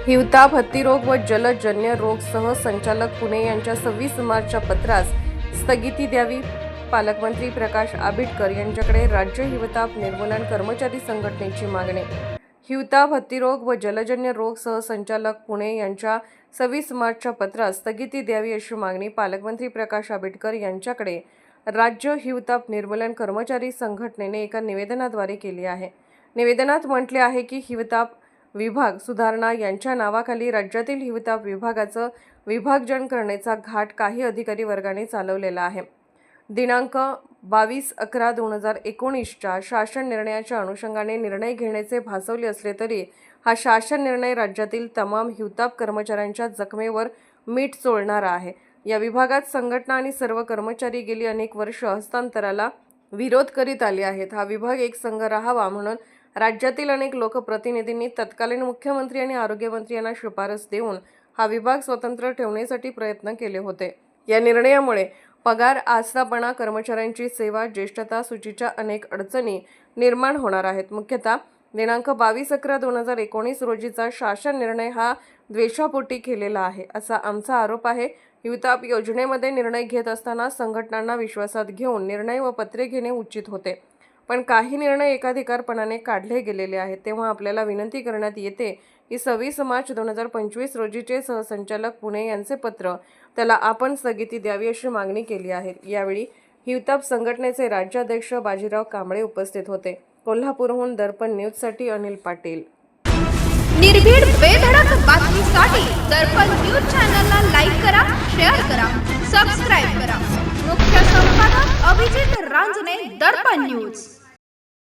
हिवताप हत्तीरोग व जलजन्य रोग सह संचालक पुणे यांच्या सव्वीस मार्चच्या पत्रास स्थगिती द्यावी. पालकमंत्री प्रकाश आबिटकर यांच्याकडे राज्य हिवताप निर्मूलन कर्मचारी संघटनेची मागणी. हिवताप हत्तीरोग व जलजन्य रोग सह संचालक पुणे यांच्या सव्वीस मार्चच्या पत्रास स्थगिती द्यावी अशी मागणी पालकमंत्री प्रकाश आबिटकर यांच्याकडे राज्य हिवताप निर्मूलन कर्मचारी संघटनेने एका निवेदनाद्वारे केली आहे. निवेदनात म्हटले आहे की हिवताप विभाग सुधारणा यांच्या नावाखाली राज्यातील हिवताप विभागाचं विभागजन करण्याचा घाट काही अधिकारी वर्गाने चालवलेला आहे. दिनांक बावीस अकरा दोन हजार एकोणीसच्या शासन निर्णयाच्या अनुषंगाने निर्णय घेण्याचे भासवले असले तरी हा शासन निर्णय राज्यातील तमाम हिवताप कर्मचाऱ्यांच्या जखमेवर मीठ चोळणारा आहे. या विभागात संघटना आणि सर्व कर्मचारी गेली अनेक वर्ष हस्तांतराला विरोध करीत आले आहेत. हा विभाग एक संघ राहावा म्हणून राज्यातील अनेक लोकप्रतिनिधींनी तत्कालीन मुख्यमंत्री आणि आरोग्यमंत्री यांना शिफारस देऊन हा विभाग स्वतंत्र ठेवण्यासाठी प्रयत्न केले होते. या निर्णयामुळे पगार आस्थापना कर्मचाऱ्यांची सेवा ज्येष्ठता सूचीच्या अनेक अडचणी निर्माण होणार आहेत. मुख्यतः दिनांक बावीस अकरा दोन हजार एकोणीस रोजीचा शासन निर्णय हा द्वेषापोटी केलेला आहे असा आमचा आरोप आहे. युताप योजनेमध्ये निर्णय घेत असताना संघटनांना विश्वासात घेऊन निर्णय व पत्रे घेणे उचित होते. पण काही निर्णय एकाधिकारपणाने काढले गेलेले आहेत. तेव्हा आपल्याला विनंती करण्यात येते की सव्वीस मार्च दोन हजार पंचवीस रोजीचे सहसंचालक पुणे यांचे पत्र त्याला आपण स्थगिती द्यावी अशी मागणी केली आहे. यावेळी हिवताप संघटनेचे राज्याध्यक्ष बाजीराव कांबळे उपस्थित होते. कोल्हापूरहून दर्पण न्यूजसाठी अनिल पाटील. निर्भीड बेधडक बातमीसाठी दर्पण न्यूज चॅनलला लाईक करा शेअर करा सबस्क्राईब करा. मुख्य संपादक अभिजित रांजने दर्पण न्यूज.